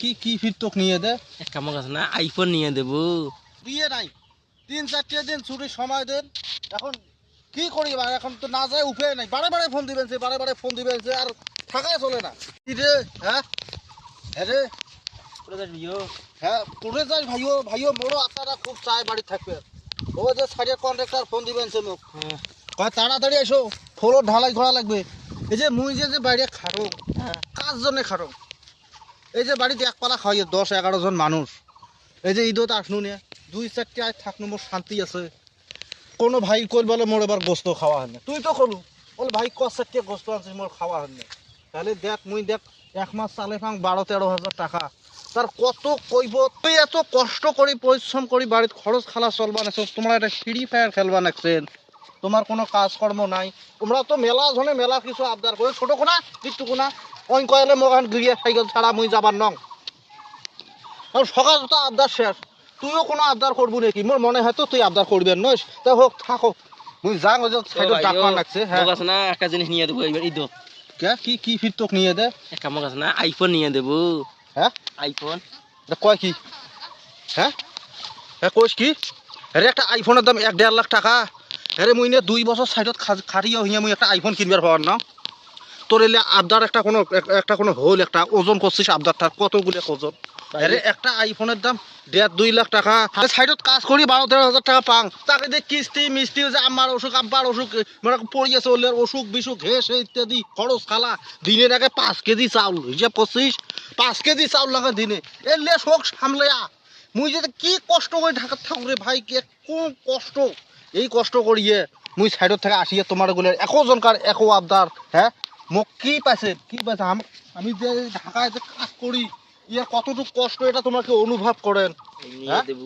কি কি ফির তোকে নিয়ে দে? এক কামক আছে না আইফোন নিয়ে দেবো। দিয়ে নাই। তিন চারটে দিন ছুটির সময় দেন। এখন কি করি? এখন তো না যায় উঠে নাই। বারে বারে ফোন দিবেন সে বারে বারে ফোন দিবেন সে আর থাকায় চলে না। কি রে? হ্যাঁ? হ্যাঁ রে? হ্যাঁ তোরে যাই ভাইও। ভাইও বড় আপনারা খুব চায় বাড়ি থাকবে। ও যে সাইডের কন্ট্রাক্টর ফোন দিবেন সে মোক। হ্যাঁ। কয় তাড়াতাড়ি এসো। ফ্লোর ঢালাই করা লাগবে। এই যে মুই যে যে বাইরে খাটো হ্যাঁ। কাজ জনে খাটো এই যে বাড়িতে একপালা খাওয়াই দশ, এগারো জন মানুষ। এই যে ঈদত আসনু নিয়ে, দুই চারটে আয় থাকনু, মোর শান্তি আছে। কোনো ভাই কল বলে মোর এবার গোস্ত খাওয়া হয় না তুই তো কলু, বলে ভাই ক চারটে গোস্ত আনছিস, মোর খাওয়া হয় না তাহলে দেখ, মুই দেখ, এক মাস চালে ফাং বারো, তেরো হাজার টাকা। তার কত কইব, তুই এত কষ্ট করি, পরিশ্রম করি, বাড়িতে খরচ খালা চলবা নাকছ তোমরা একটা ফ্রি ফায়ার খেলবা নাকছেন তোমার কোনো কাজকর্ম নাই। তোমরা তো মেলা জনে মেলা কিছু আবদার করে। ছোট কোনা দিকটু কোনা। ওই কয়েলে মগান গিয়ে সাইকেল ছাড়া মুই যাবার নং। সকাল তো আবদার শেষ। তুইও কোনো আবদার করবি নাকি? মোর মনে হয় তো তুই আবদার করবেন নইস? তা হোক থাকো। মুই যাং ওই সাইডে ডাকবার লাগছে হ্যাঁ। না একটা জিনিস নিয়ে দেবো এবার ঈদ কে? কি কি ফির তোকে নিয়ে দে? এক কামক আছে না আইফোন নিয়ে দেবো। হ্যাঁ? আইফোন। কয় কি? হ্যাঁ? হ্যাঁ কইস কি? আরে একটা আইফোনের দাম এক দেড় লাখ টাকা। আরে মুই নিয়ে দুই বছর সাইডত খারিয়ে হইয়া মুই একটা আইফোন কিনবার পাওয়ার না। তোর এলে আবদার একটা কোনো এক- একটা কোনো হোল একটা ওজন করছিস আবদারটার কতগুলো ওজন আরে একটা আইফোনের দাম দেড় দুই লাখ টাকা। সাইডত কাজ করি বারো তেরো হাজার টাকা পাং। তাকে দিয়ে কিস্তি মিস্তি যে আমার অসুখ আব্বার অসুখ মানে পড়ি আছে ওলের অসুখ বিসুখ ঘেস ইত্যাদি খরচ খালা। দিনের আগে পাঁচ কেজি চাউল হিসাব করছিস পাঁচ কেজি চাউল লাগে দিনে। এলে শোক সামলেয়া। মুই যে কি কষ্ট করে ঢাকাত থাকুক রে ভাই কি কোন কষ্ট। এই কষ্ট করিয়ে মুই সাইডত থেকে আসিয়ে তোমারগুলো একো জনকার একো আবদার হ্যাঁ মোক কি পাইছে কি পাইছে? আমি যে ঢাকায় যে কাজ করি ইয়ার কতটুকু কষ্ট এটা তোমাকে অনুভব করেন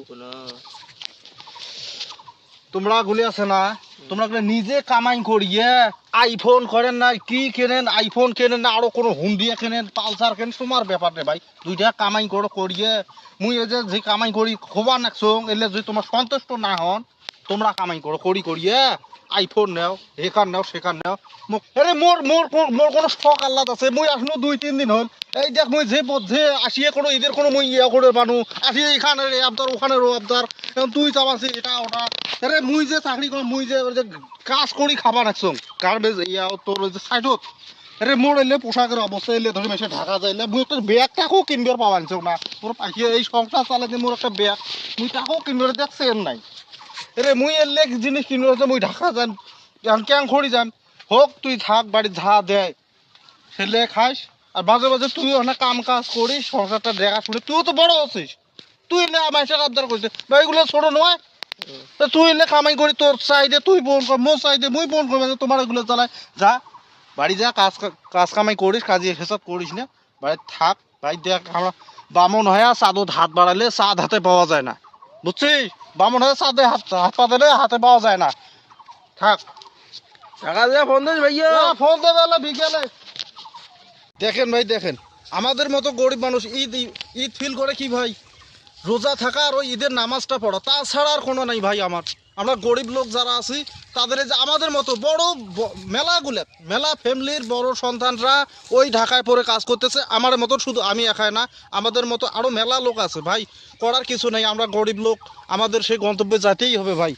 কোনো। তোমরা গুলি আছে না? তোমরা নিজে কামাই করিয়ে আইফোন করেন না কি কেনেন আইফোন কেনেন না আরও কোনো হুন্ডিয়া কেনেন পালসার কেনেন তোমার ব্যাপার রে ভাই। দুইটা কামাই করো করিয়ে মুই এই যে যে কামাই করি খোবা নাকছো এলে যদি তোমার সন্তুষ্ট না হন তোমরা কামাই করো, করি করিয়ে আইফোন নেও হেকার নেও, সেখান নেও। মোক- আরে মোর মোর মোর কোনো শখ আহ্লাদ আছে? মই আসনো দুই, তিন দিন হল। এই দেখ, মই যে পথ- আসিয়ে কোনো ঈদের কোনো মই ইয়া করে মানু আসিয়ে এখানে রে আবদার, ওখানে রো আবদার। তুই চাবাছি এটা ওটা। আরে মুই যে চাকরি করি মুই যে কাজ করি খাবার রাখছো গার্বেজ ইয়া, তোর যে সাইডত আরে মোর এলে পোশাকের অবস্থা, এলে ধরে মেসে ঢাকা যাইলে মুই একটা ব্যাগ টাকাও কিনবার পাওয়া আনছো না। তোর পাখিয়ে এই সংসার চালাতে মোর একটা ব্যাগ মুই টাকাও কিনবার দেখছেন নাই। আরে মুই এলে জিনিস কিনবার হচ্ছে মুই ঢাকা যান ক্যাং খড়ি যান। হোক, তুই থাক, বাড়ি যা দেয় ছেলে খাস, আর মাঝে মাঝে তুই অনেক কাম কাজ করিস, সংসারটা দেখা শুনে তুইও তো বড় আছিস তুই আমার সাথে আবদার করছিস ভাই এগুলো ছোট নয়। তা তুই এলে কামাই করি, তোর চাইদে তুই বোন কর, মোর চাইদে মুই বোন করবে তোমার এগুলো চালাই যা, বাড়ি যা, কাজ কাজ কামাই করিস, কাজে হেসাব করিস না। বাড়ি থাক ভাই দেখ, আমরা বামন হয়ে চাঁদত হাত বাড়ালে চাঁদ হাতে পাওয়া যায় না। বুঝছিস? বামন হয়ে চাঁদে হাত হাত পা দিলে হাতে পাওয়া যায় না। থাক। টাকা দিয়ে ফোন দিস ভাইয়া। ফোন দেবে বিকেলে। দেখেন ভাই দেখেন। আমাদের মতো গরিব মানুষ ঈদ ঈদ ফিল করে কি ভাই? রোজা থাকা আর ওই ঈদের নামাজটা পড়া তাছাড়া আর কোনো নাই ভাই আমার। আমরা গরিব লোক যারা আছি, তাদের যে আমাদের মতো বড় মেলাগুলো, মেলা ফ্যামিলির বড় সন্তানরা ওই ঢাকায় পরে কাজ করতেছে। আমার মতো শুধু আমি একাই না, আমাদের মতো আরও মেলা লোক আছে ভাই। করার কিছু নেই, আমরা গরিব লোক, আমাদের সেই গন্তব্যে যেতেই হবে ভাই।